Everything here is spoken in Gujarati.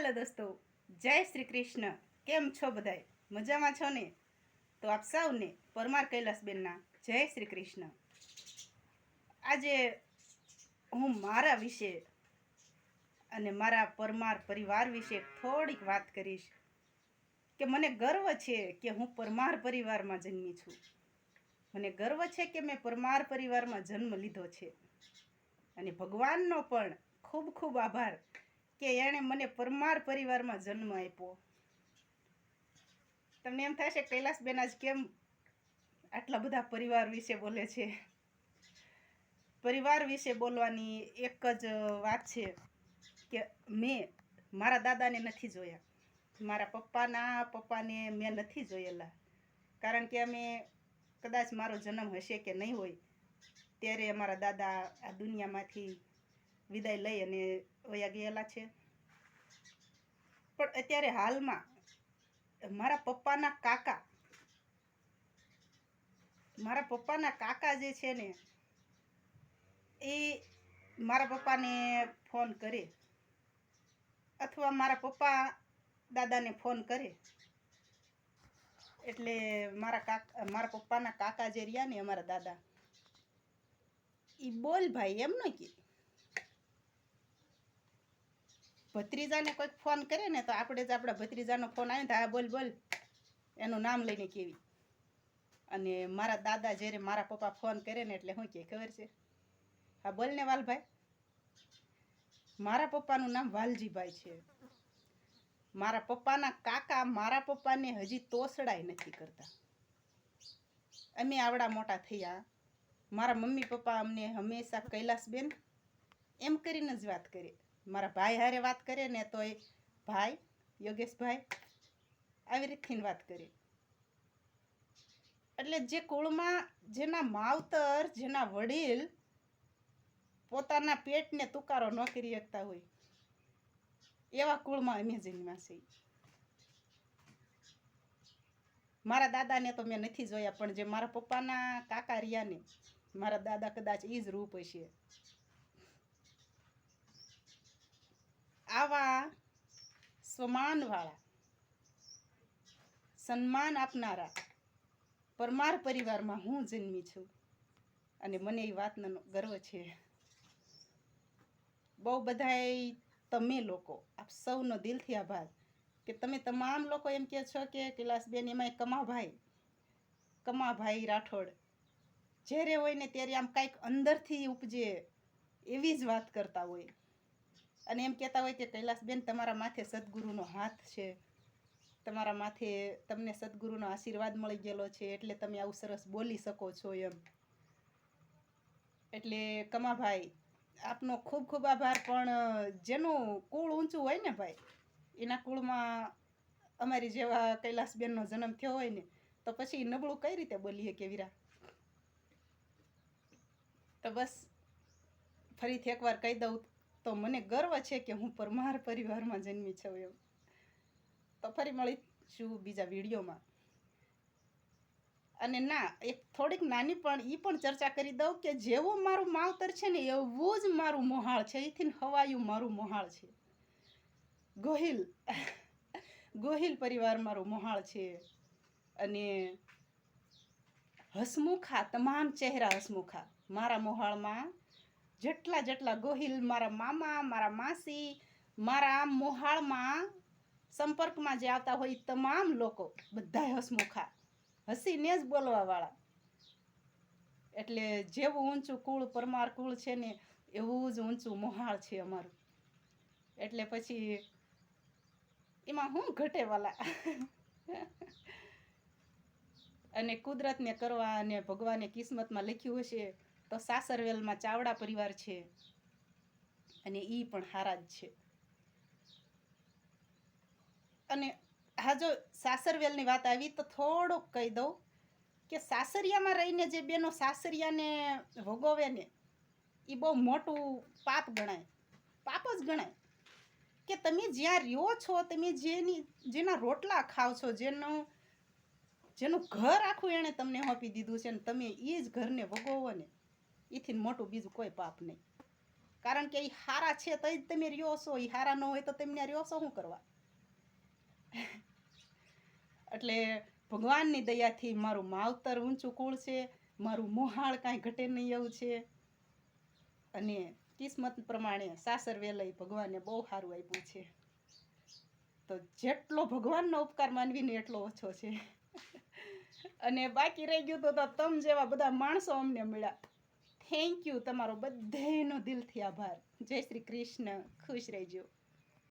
હાલો દોસ્તો, જય શ્રી કૃષ્ણ. કેમ છો બધાય? મજામાં છો ને? તો આપ સૌને પરમાર કૈલાસબેનના જય શ્રી કૃષ્ણ. આજે હું મારા વિશે અને મારા પરમાર પરિવાર વિશે થોડીક વાત કરીશ કે મને ગર્વ છે કે હું પરમાર પરિવારમાં જન્મી છું. મને ગર્વ છે કે મેં પરમાર પરિવારમાં જન્મ લીધો છે. અને ભગવાનનો પણ ખૂબ ખૂબ આભાર કે એણે મને પરમાર પરિવારમાં જન્મ આપ્યો. તમને એમ થશે, કૈલાસબેન આજ કેમ આટલા બધા પરિવાર વિશે બોલે છે? પરિવાર વિશે બોલવાની એક જ વાત છે કે મેં મારા દાદાને નથી જોયા. મારા પપ્પાના પપ્પાને મેં નથી જોયેલા. કારણ કે અમે કદાચ મારો જન્મ હશે કે નહીં હોય, ત્યારે અમારા દાદા આ દુનિયામાંથી વિદાય લઈ અને વયા ગયેલા છે. પણ અત્યારે હાલમાં મારા પપ્પાના કાકા, મારા પપ્પાના કાકા જે છે ને, એ મારા પપ્પાને ફોન કરે અથવા મારા પપ્પા દાદાને ફોન કરે. એટલે મારા કાકા, મારા પપ્પાના કાકા જે રહ્યા ને અમારા દાદા એ બોલ ભાઈ, એમ ન કે. ભત્રીજાને કોઈક ફોન કરે ને તો આપણે જ આપણા ભત્રીજાનો ફોન આવે ને તો હા બોલ બોલ. એનું નામ લઈને કેવી. અને મારા દાદા જ્યારે મારા પપ્પા ફોન કરે ને એટલે શું કે, ખબર છે? હા, બોલ ને વાલભાઈ. મારા પપ્પાનું નામ વાલજીભાઈ છે. મારા પપ્પાના કાકા મારા પપ્પાને હજી તોસડાય નથી કરતા. અમે આવડા મોટા થયા. મારા મમ્મી પપ્પા અમને હંમેશા કૈલાસબેન એમ કરીને જ વાત કરે. મારા ભાઈ હારે વાત કરે ને તો એ ભાઈ, યોગેશભાઈ, આવી રીતથી વાત કરે. એટલે જે કુળમાં જેના માવતર, જેના વડીલ પોતાના પેટને તુકારો ન કરી શકતા હોય, એવા કુળમાં અમે જન્મ્યા છીએ. મારા દાદાને તો મેં નથી જોયા, પણ જે મારા પપ્પાના કાકા રહ્યા ને, મારા દાદા કદાચ એ જ રૂપ હશે. આવા સ્વમાનવાળા, સન્માન આપનારા પરમાર પરિવારમાં હું જન્મી છું અને મને એ વાતનો ગર્વ છે. બહુ બધાય તમે લોકો, આપ સૌનો દિલથી આભાર કે તમે તમામ લોકો એમ કહે છો કે કૈલાસબેન એમાંય કમાભાઈ કમાભાઈ રાઠોડ, જ્યારે હોય ને ત્યારે આમ કાંઈક અંદરથી ઉપજે એવી જ વાત કરતા હોય. અને એમ કહેતા હોય કે કૈલાસબેન, તમારા માથે સદગુરુનો હાથ છે. તમારા માથે તમને સદગુરુનો આશીર્વાદ મળી ગયેલો છે, એટલે તમે આવું સરસ બોલી શકો છો એમ. એટલે કમાભાઈ, આપનો ખૂબ ખૂબ આભાર, પણ જેનું કુળ ઊંચું હોય ને ભાઈ, એના કુળમાં અમારી જેવા કૈલાસબેનનો જન્મ થયો હોય ને, તો પછી નબળું કઈ રીતે બોલીએ કે વીરા? તો બસ, ફરીથી એકવાર કહી દઉં તો મને ગર્વ છે કે હું પરમાર પરિવારમાં જન્મી છું એમ. તો ફરી મળીશું બીજા વિડીયોમાં. અને ના, એક થોડીક નાની પણ એ પણ ચર્ચા કરી દઉં કે જેવું મારું માવતર છે ને એવું જ મારું મોહાળ છે. એથી હવાયું મારું મોહાળ છે. ગોહિલ ગોહિલ પરિવાર મારું મોહાળ છે. અને હસમુખા, તમામ ચહેરા હસમુખા મારા મોહાળમાં જેટલા જેટલા ગોહિલ મારા મામા, મારા માસી, મારા મોહાળમાં સંપર્કમાં જે આવતા હોય તમામ લોકો બધાય હસમુખા. હસીને જ બોલવાવાળા. એટલે જેવું ઊંચું કુળ પરમાર કુળ છે ને એવું જ ઊંચું મોહાળ છે અમારું. એટલે પછી એમાં હું ઘટેવાલા? અને કુદરતને કરવા અને ભગવાને કિસ્મતમાં લખ્યું હશે તો સાસરવેલમાં ચાવડા પરિવાર છે અને એ પણ હારા જ છે. અને હા, જો સાસરવેલની વાત આવી તો થોડુંક કહી દઉં કે સાસરિયામાં રહીને જે બેનો સાસરિયાને ભોગવે ને એ બહુ મોટું પાપ ગણાય. પાપ જ ગણાય. કે તમે જ્યાં રહ્યો છો, તમે જેની, જેના રોટલા ખાવ છો, જેનું જેનું ઘર આખું એણે તમને હોપી દીધું છે ને તમે એ જ ઘરને ભોગવો ને એથી મોટું બીજું કોઈ પાપ નહીં. કારણ કે એ હારા છે તો જ તમે રહ્યો છો એ હારા ન હોય તો તેમને રહ્યો છો શું કરવા? એટલે ભગવાનની દયાથી મારું માવતર ઊંચું કુળ છે, મારું મોહાળ કાંઈ ઘટે નહીં એવું છે. અને કિસ્મત પ્રમાણે સાસર વેલઈ ભગવાને બહુ સારું આપ્યું છે. તો જેટલો ભગવાનનો ઉપકાર માનવીને એટલો ઓછો છે. અને બાકી રહી ગયું તો તો તમ જેવા બધા માણસો અમને મળ્યા. થેન્ક યુ તમારો બધાનો દિલથી આભાર. જય શ્રી કૃષ્ણ. ખુશ રહેજો.